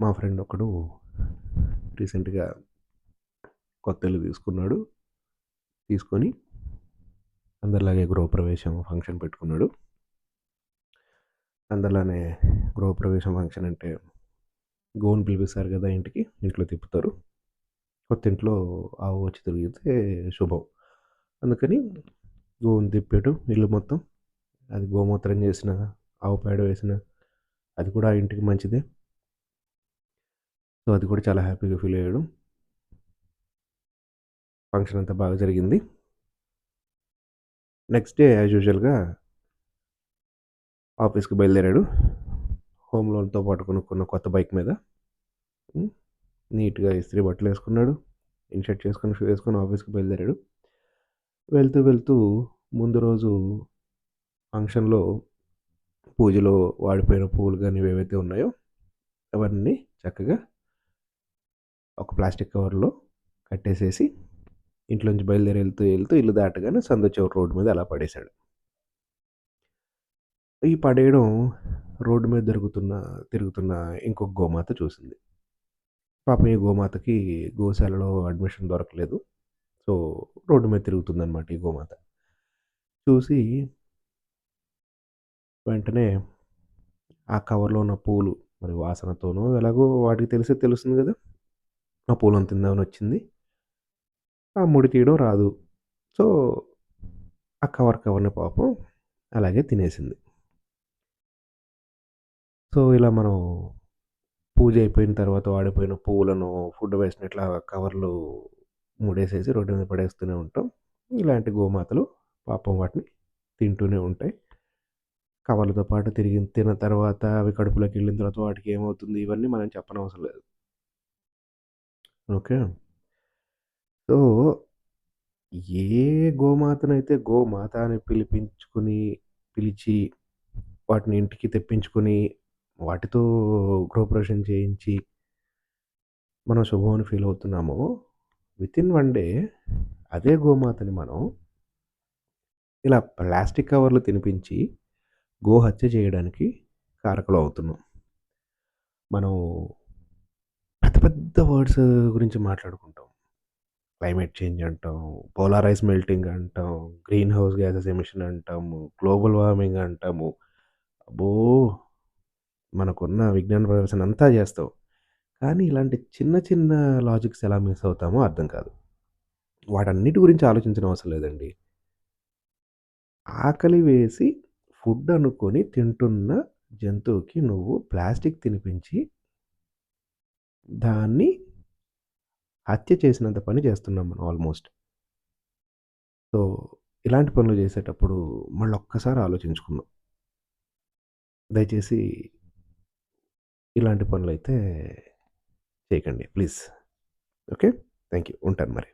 మా ఫ్రెండ్ ఒకడు రీసెంట్‌గా కొత్త ఇల్లు తీసుకున్నాడు. తీసుకొని అందరిలాగే గృహప్రవేశం ఫంక్షన్ పెట్టుకున్నాడు. అందరిలానే గృహప్రవేశం ఫంక్షన్ అంటే గోన్ పిలిపిస్తారు కదా ఇంటికి. ఇంట్లో తిప్పుతారు. కొత్త ఇంట్లో ఆవు వచ్చి తిరిగితే శుభం. అందుకని గోవుని తిప్పాడు ఇల్లు మొత్తం. అది గోమూత్రం చేసిన, ఆవు పేడ వేసిన అది కూడా ఆ ఇంటికి మంచిదే. సో, అది కూడా చాలా హ్యాపీగా ఫీల్ అయ్యాడు. ఫంక్షన్ అంతా బాగా జరిగింది. నెక్స్ట్ డే యాజ్ యూజువల్‌గా ఆఫీస్‌కి బయలుదేరాడు. హోమ్ లోన్‌తో పాటు కొనుక్కున్న కొత్త బైక్ మీద. నీట్‌గా ఇస్త్రీ బట్టలు వేసుకున్నాడు ఇన్‌షర్ట్ చేసుకొని, షూ వేసుకొని ఆఫీస్‌కి బయలుదేరాడు. వెళ్తూ, వెళ్తూ ముందు రోజు ఫంక్షన్‌లో పూజలో వాడిపోయిన పువ్వులు కానీ ఏవైతే ఉన్నాయో అవన్నీ చక్కగా ఒక ప్లాస్టిక్ కవర్‌లో కట్టేసేసి ఇంట్లోంచి బయలుదేరి వెళ్తూ, వెళ్తూ ఇల్లు దాటగానే సందు చివరి రోడ్డు మీద అలా పడేశాడు. ఈ పడేయడం రోడ్డు మీద దొరుకుతున్న తిరుగుతున్న ఇంకొక గోమాత చూసింది. పాపం ఈ గోమాతకి గోశాలలో అడ్మిషన్ దొరకలేదు. సో, రోడ్డు మీద తిరుగుతుందన్నమాట ఈ గోమాత. చూసి వెంటనే ఆ కవర్‌లో ఉన్న పూలు మరి వాసనతోనో ఎలాగో వాటికి తెలిసే తెలుస్తుంది కదా ఆ పూలను తిందామని వచ్చింది. ఆ ముడి తీయడం రాదు. సో, ఆ కవర్ కవర్‌ని పాపం అలాగే తినేసింది. సో, ఇలా మనం పూజ అయిపోయిన తర్వాత వాడిపోయిన పువ్వులను ఫుడ్ వేసిన ఇట్లా కవర్లు ముడేసేసి రోడ్డు మీద పడేస్తూనే ఉంటాం. ఇలాంటి గోమాతలు పాపం వాటిని తింటూనే ఉంటాయి. కవర్లతో పాటు తిరిగి తిన్న తర్వాత అవి కడుపులోకి వెళ్ళిన తర్వాత వాటికి ఏమవుతుంది ఇవన్నీ మనం చెప్పనవసరం లేదు. ఓకే. సో, ఏ గోమాతనైతే గోమాత అని పిలిపించుకొని, పిలిచి వాటిని ఇంటికి తెప్పించుకొని, వాటితో గృహప్రవేశం చేయించి మనం శుభం అని ఫీల్ అవుతున్నామో, వితిన్ 1 డే అదే గోమాతని మనం ఇలా ప్లాస్టిక్ కవర్లు తినిపించి గోహత్య చేయడానికి కారకులం అవుతున్నాం. మనం వర్డ్స్ గురించి మాట్లాడుకుంటాం. క్లైమేట్ చేంజ్ అంటాం, పోలారైజ్ మెల్టింగ్ అంటాం, గ్రీన్ హౌస్ గ్యాసెస్ ఎమిషన్ అంటాము, గ్లోబల్ వార్మింగ్ అంటాము. అబ్బో! మనకున్న విజ్ఞాన ప్రదర్శన అంతా చేస్తాం. కానీ ఇలాంటి చిన్న చిన్న లాజిక్స్ ఎలా మిస్ అవుతామో అర్థం కాదు. వాటన్నిటి గురించి ఆలోచించిన అవసరం లేదండి. ఆకలి వేసి ఫుడ్ అనుకొని తింటున్న జంతువుకి నువ్వు ప్లాస్టిక్ తినిపించి దాన్ని హత్య చేసినంత పని చేస్తున్నాం మనం ఆల్మోస్ట్. సో, ఇలాంటి పనులు చేసేటప్పుడు మళ్ళీ ఒక్కసారి ఆలోచించుకుందాం. దయచేసి ఇలాంటి పనులైతే చేయకండి ప్లీజ్. ఓకే. Thank you. ఉంటాను మరి.